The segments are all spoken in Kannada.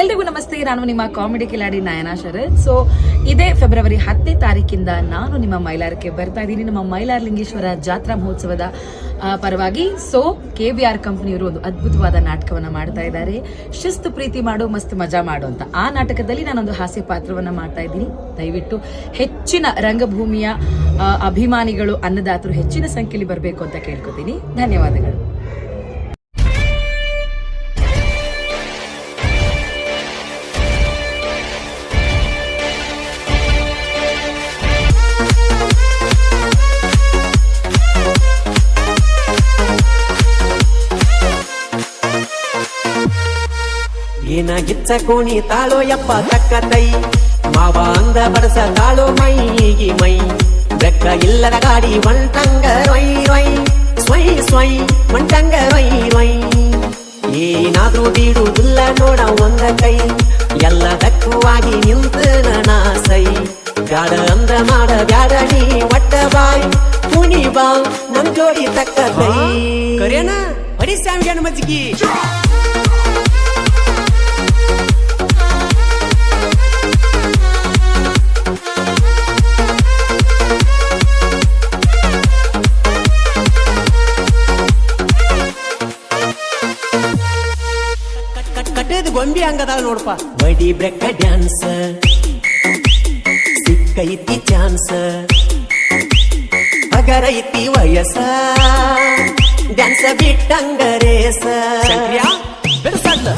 ಎಲ್ರಿಗೂ ನಮಸ್ತೆ. ನಾನು ನಿಮ್ಮ ಕಾಮಿಡಿ ಕಿಲಾಡಿ ನಯನಾ ಶರತ್. ಸೊ ಇದೇ ಫೆಬ್ರವರಿ ಹತ್ತನೇ ತಾರೀಕಿಂದ ನಾನು ನಿಮ್ಮ ಮೈಲಾರಕ್ಕೆ ಬರ್ತಾ ಇದ್ದೀನಿ. ನಮ್ಮ ಮೈಲಾರ ಲಿಂಗೇಶ್ವರ ಜಾತ್ರಾ ಮಹೋತ್ಸವದ ಪರವಾಗಿ. ಸೊ ಕೆ ಬಿ ಆರ್ ಕಂಪ್ನಿಯವರು ಒಂದು ಅದ್ಭುತವಾದ ನಾಟಕವನ್ನು ಮಾಡ್ತಾ ಇದ್ದಾರೆ. ಶಿಸ್ತು ಪ್ರೀತಿ ಮಾಡು, ಮಸ್ತ್ ಮಜಾ ಮಾಡು ಅಂತ. ಆ ನಾಟಕದಲ್ಲಿ ನಾನೊಂದು ಹಾಸ್ಯ ಪಾತ್ರವನ್ನು ಮಾಡ್ತಾ ಇದ್ದೀನಿ. ದಯವಿಟ್ಟು ಹೆಚ್ಚಿನ ರಂಗಭೂಮಿಯ ಅಭಿಮಾನಿಗಳು ಅನ್ನದಾತರು ಹೆಚ್ಚಿನ ಸಂಖ್ಯೆಯಲ್ಲಿ ಬರಬೇಕು ಅಂತ ಕೇಳ್ಕೊತೀನಿ. ಧನ್ಯವಾದಗಳು. ಏನ ಗಿಚ್ಚ ಕೋಣಿ ತಾಳೋ ಯಪ್ಪ ತಕ್ಕ ತೈ. ಮಾವ ಅಂದ ಬಡಸ ತಾಳೋ ಮೈಗಿ ಮೈ. ಬೆಕ್ಕ ಇಲ್ಲದ ಗಾಡಿ ಒಂಟಂಗ ರೊಯ್ ರೊಯ್. ಸ್ವೈ ಸ್ವೈ ಒಂಟಂಗ ರೊಯ್ ರೊಯ್. ಏನಾದ್ರೂ ಬೀಡುವುದಿಲ್ಲ ನೋಡ ಒಂದ ಕೈ. ಎಲ್ಲದಕ್ಕೂವಾಗಿ ನಿಂತ ನಾಸೈ ಬ್ಯಾಡ ಅಂದ್ರ ಮಾಡ ಬ್ಯಾಡ ನೀ ಒಟ್ಟ ಬಾಯ್. ಕುಣಿ ಬಾ ನಮ್ ಜೋಡಿ ತಕ್ಕ ಕೈ ಕರೇನ ಬಡಿ ಸ್ಯಾಮ್ಗ್ಯಾನ ಮಜ್ಗಿ ಕಟ್ಟದ ಗೊಂಬಿ ಹಂಗದಾಳ ನೋಡಪ್ಪ ಬಡಿ ಬ್ರೆಕ್ಕ ಡ್ಯಾನ್ಸ್. ಸಿಕ್ಕೈತಿ ಚಾನ್ಸ್. ಹಗರೈತಿ ವಯಸ್ಸ ಡ್ಯಾನ್ಸ ಬಿಟ್ಟಂಗ ರೇಸ.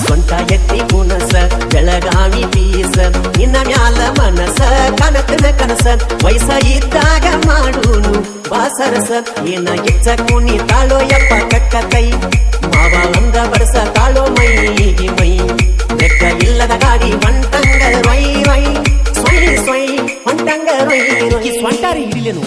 ಸೊಂಟ ಎತ್ತಿ ಕುಣಸ ಬೆಳಗಾವಿ ಬೀಸ. ನಿನ್ನ ಮ್ಯಾಲ ಮನಸ ಕನಕನ ಕನಸ. ವಯಸ್ಸ ಇದ್ದಾಗ ಮಾಡುನು ವಾಸರಸ ಏನ ಹೆಚ್ಚ ಕುಣಿ ತಾಳೋ ಯಪ್ಪ ಕಕ್ಕ ಕೈ. కిస్ అంటారు ఇడిలేను